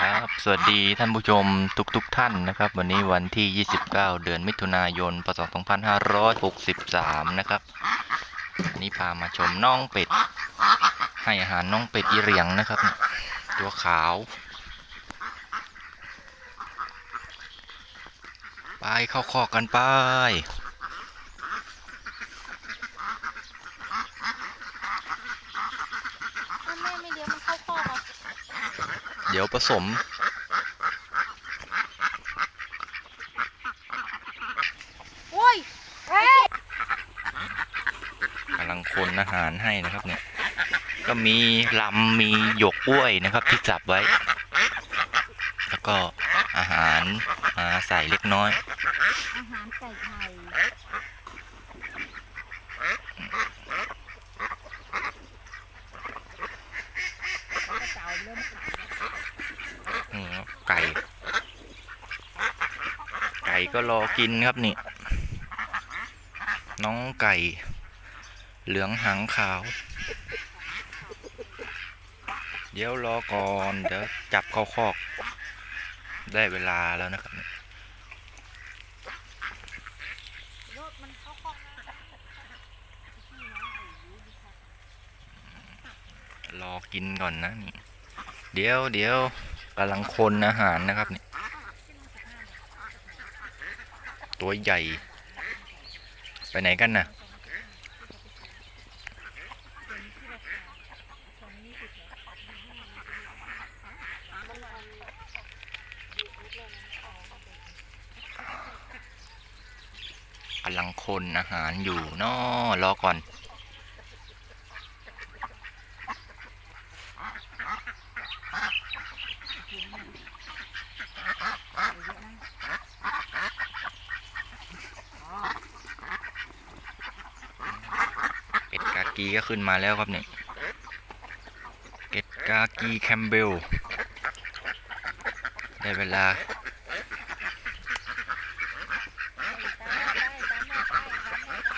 ครับสวัสดีท่านผู้ชมทุกๆทท่านนะครับ วันนี้วันที่ 29 เดือนมิถุนายนพศ2563 นะครับวันนี้พามาชมน้องเป็ด ให้อาหารน้องเป็ดอีเหรียงนะครับ ตัวขาว ไปเข้าคอกกันไป ถ้าแม่ไม่เลี้ยงมันเข้าคอกอะ เดี๋ยวผสม โอ้ยเฮ้ยกำลังคนอาหารให้นะครับเนี่ย ก็มีลำมีหยกกล้วยนะครับที่จับไว้ แล้วก็อาหารมาใส่เล็กน้อย อาหารไก่ไข่แล้วก็เจ้าเริ่มติดแล้ว อืมไก่ ไก่ก็รอกินครับนี่ น้องไก่ เหลืองหางขาว เดี๋ยวรอก่อนเดี๋ยวจับเข้าคอก ได้เวลาแล้วนะครับนี่ยรถมันเข้าคอกนะรอกินก่อนนะนี่ เดี๋ยวเดี๋ยว กำลังคนอาหารนะครับนี่ตัวใหญ่ ไปไหนกันน่ะกำลังคนอาหารอยู่นอรอก่อน เป็ด กีก็ขึ้นมาแล้วครับเนี่ยเกตกากีแคมเบลได้เวลา ตามแม่ไปตามแม่ไปตามแม่ไป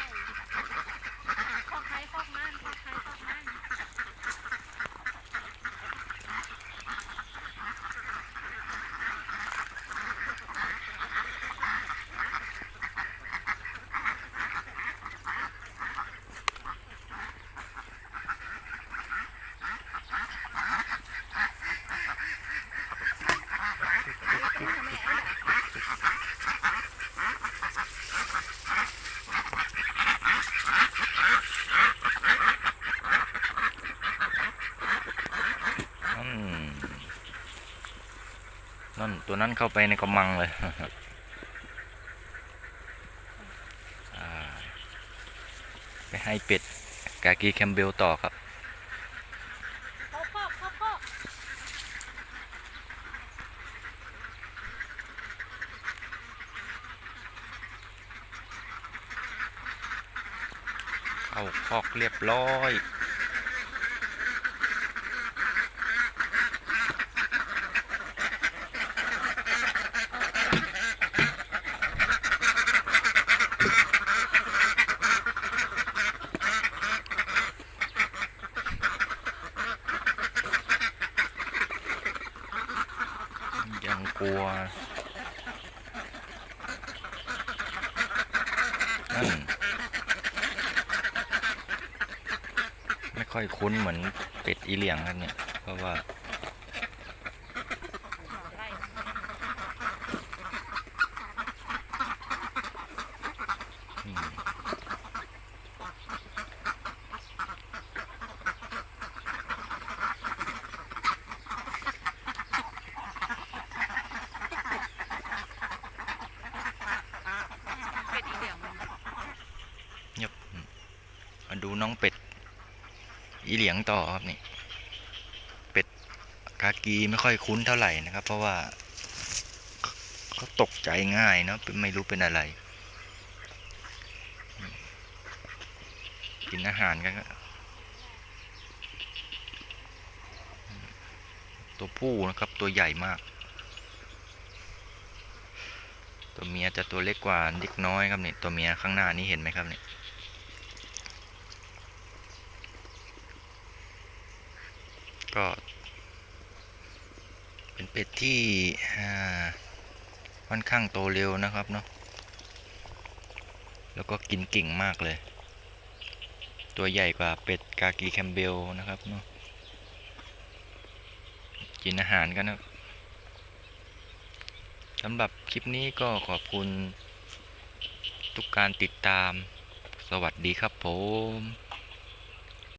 คอกใครคอกมันคอกใครคอกมัน อืมั่นตัวนั้นเข้าไปในกระมังเลยไปให้เป็ดกากีแคมเบลต่อครับเอาคอกเข้าคอกเรียบร้อย ยังกลัว นั่น ไม่ค่อยคุ้นเหมือนเป็ดอีเหลียงครับเนี่ย เพราะว่า ไล่ อืมเงียบอืมมาดู น้องเป็ด อีเหลียงต่อครับนี่ เป็ดกากีไม่ค่อยคุ้นเท่าไหร่นะครับ เพราะว่าเขาตกใจง่ายเนาะไม่รู้เป็นอะไร กินอาหารกันตัวผู้นะครับตัวใหญ่มาก ตัวเมียจะตัวเล็กกว่าเล็กน้อยครับเนี่ยตัวเมียข้างหน้านี้เห็นไหมครับเนี่ย ก็ เป็นเป็ดที่ค่อนข้างโตเร็วนะครับเนาะแล้วก็กินเก่งมากเลย ตัวใหญ่กว่าเป็ดกากีแคมเบลนะครับเนาะกินอาหารกันนะสำหรับคลิปนี้ก็ขอบคุณทุกการติดตาม สวัสดีครับผม